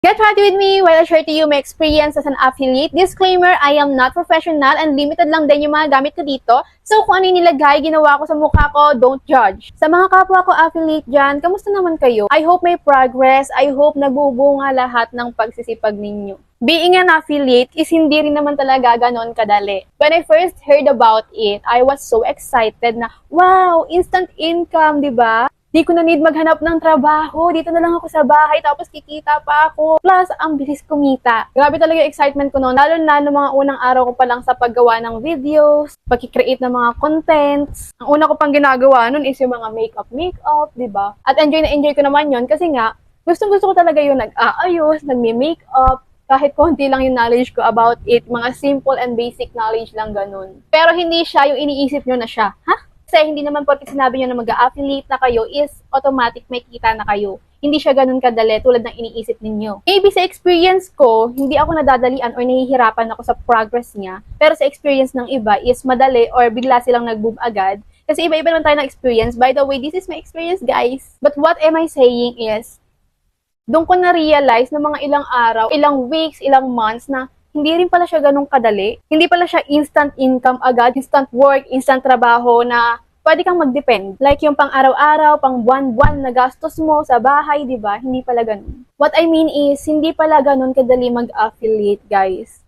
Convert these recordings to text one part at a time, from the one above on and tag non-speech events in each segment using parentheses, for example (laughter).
Get ready with me while I share to you my experience as an affiliate. Disclaimer, I am not professional and limited lang din yung mga gamit ko dito. So kung ano yung nilagay, ginawa ko sa mukha ko, don't judge. Sa mga kapwa ko affiliate dyan, kamusta naman kayo? I hope may progress. I hope nagbubunga lahat ng pagsisipag ninyo. Being an affiliate is hindi rin naman talaga ganon kadali. When I first heard about it, I was so excited na, wow, instant income, di ba? Di ko na need maghanap ng trabaho. Dito na lang ako sa bahay, tapos kikita pa ako. Plus, ang bilis kumita. Grabe talaga yung excitement ko noon. Lalo na noong mga unang araw ko pa lang sa paggawa ng videos, pagkikreate ng mga contents. Ang una ko pang ginagawa noon is yung mga makeup-makeup, di ba? At enjoy na enjoy ko naman yon kasi nga, gustong-gusto ko talaga yung nag-aayos, nagme-makeup, kahit konti lang yung knowledge ko about it, mga simple and basic knowledge lang ganun. Pero hindi siya yung iniisip nyo na siya. Ha? Kasi hindi naman porket sinabi nyo na mag-affiliate na kayo is automatic may kita na kayo. Hindi siya ganun kadali tulad ng iniisip ninyo. Maybe sa experience ko, hindi ako nadadalian or nahihirapan ako sa progress niya. Pero sa experience ng iba is madali or bigla silang nag-boom agad. Kasi iba-iba naman tayo ng experience. By the way, this is my experience, guys. But what am I saying is, doon ko na-realize na mga ilang araw, ilang weeks, ilang months na hindi rin pala siya ganun kadali. Hindi pala siya instant income agad, instant work, instant trabaho na pwede kang mag-depend. Like yung pang araw-araw, pang buwan-buwan na gastos mo sa bahay, di ba? Hindi pala ganun. What I mean is, hindi pala ganun kadali mag-affiliate, guys.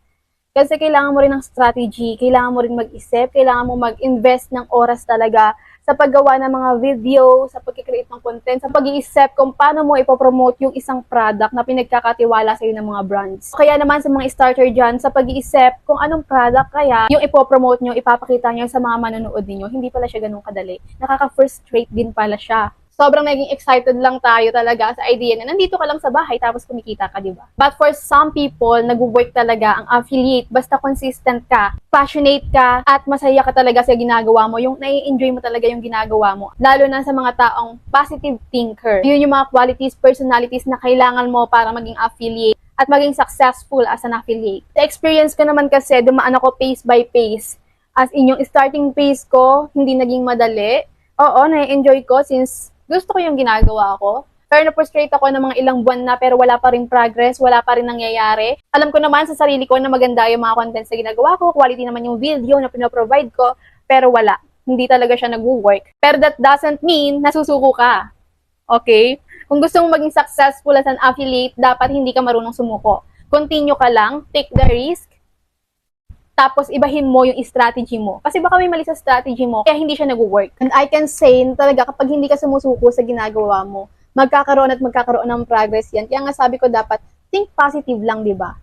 Kasi kailangan mo rin ng strategy, kailangan mo rin mag-isip, kailangan mo mag-invest ng oras talaga sa paggawa ng mga video, sa pagkikreate ng content, sa pag-iisip kung paano mo ipopromote yung isang product na pinagkakatiwala sa ng mga brands. Kaya naman sa mga starter dyan, sa pag-iisip kung anong product kaya yung ipopromote nyo, ipapakita nyo sa mga manonood ninyo, hindi pala siya ganun kadali. Nakaka-frustrate din pala siya sobrang naging excited lang tayo talaga sa idea na nandito ka lang sa bahay tapos kumikita ka, di ba? But for some people, nag-work talaga ang affiliate. Basta consistent ka, passionate ka, at masaya ka talaga sa ginagawa mo. Yung nai-enjoy mo talaga yung ginagawa mo. Lalo na sa mga taong positive thinker. Yun yung mga qualities, personalities na kailangan mo para maging affiliate at maging successful as an affiliate. Sa experience ko naman kasi, dumaan ako pace by pace. As in, yung starting pace ko, hindi naging madali. Oo, na-enjoy ko since gusto ko yung ginagawa ko. Pero na-frustrate ako ng mga ilang buwan na pero wala pa rin progress, wala pa rin nangyayari. Alam ko naman sa sarili ko na maganda yung mga contents na ginagawa ko, quality naman yung video na pinoprovide ko, pero wala. Hindi talaga siya nag-work. Pero that doesn't mean nasusuko ka. Okay? Kung gusto mong maging successful as an affiliate, dapat hindi ka marunong sumuko. Continue ka lang, take the risk, tapos ibahin mo yung strategy mo. Kasi baka may mali sa strategy mo, kaya hindi siya nag-work. And I can say na talaga kapag hindi ka sumusuko sa ginagawa mo, magkakaroon at magkakaroon ng progress yan. Kaya nga sabi ko dapat, think positive lang, di ba?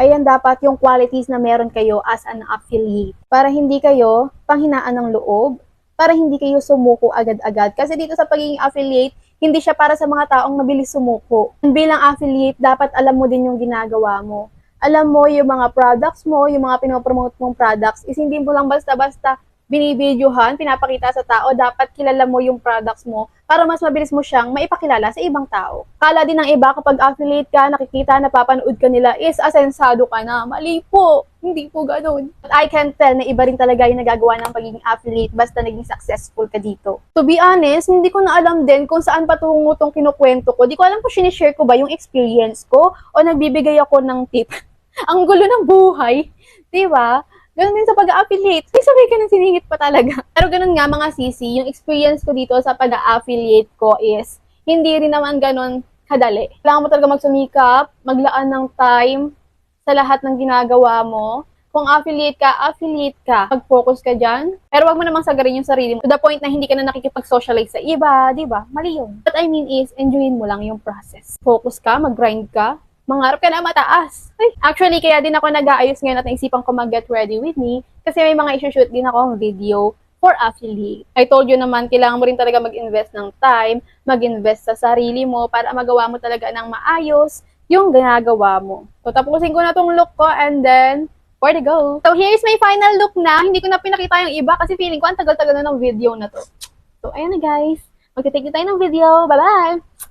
Ayan dapat yung qualities na meron kayo as an affiliate. Para hindi kayo panghinaan ng loob, para hindi kayo sumuko agad-agad. Kasi dito sa pagiging affiliate, hindi siya para sa mga taong mabilis sumuko. Bilang affiliate, dapat alam mo din yung ginagawa mo alam mo yung mga products mo, yung mga pinopromote mong products, is hindi mo lang basta-basta binibidyohan, pinapakita sa tao, dapat kilala mo yung products mo para mas mabilis mo siyang maipakilala sa ibang tao. Kala din ng iba kapag affiliate ka, nakikita, napapanood ka nila, is asensado ka na. Mali po. Hindi po ganun. But I can tell na iba rin talaga yung nagagawa ng pagiging affiliate basta naging successful ka dito. To be honest, hindi ko na alam din kung saan patungo tong kinukwento ko. Di ko alam kung sinishare ko ba yung experience ko o nagbibigay ako ng tip. (laughs) Ang gulo ng buhay. Di ba? Ganun din sa pag-affiliate. May sabay ka ng siningit pa talaga. (laughs) Pero ganun nga mga sisi, yung experience ko dito sa pag-affiliate ko is, hindi rin naman ganun kadali. Kailangan mo talaga magsumikap, maglaan ng time sa lahat ng ginagawa mo. Kung affiliate ka, affiliate ka. Mag-focus ka dyan. Pero wag mo namang sagarin yung sarili mo. To the point na hindi ka na nakikipag-socialize sa iba, di ba? Mali yun. What I mean is, enjoyin mo lang yung process. Focus ka, mag-grind ka, mangarap ka na mataas. Ay, actually, kaya din ako nag-aayos ngayon at naisipan ko mag-get ready with me kasi may mga isushoot din ako ng video for affiliate. I told you naman, kailangan mo rin talaga mag-invest ng time, mag-invest sa sarili mo para magawa mo talaga ng maayos yung ginagawa mo. So, tapusin ko na tong look ko and then, where to go? So, here's my final look na. Hindi ko na pinakita yung iba kasi feeling ko ang tagal-tagal na ng video na to. So, ayan na guys. Magte-take na tayo ng video. Bye-bye!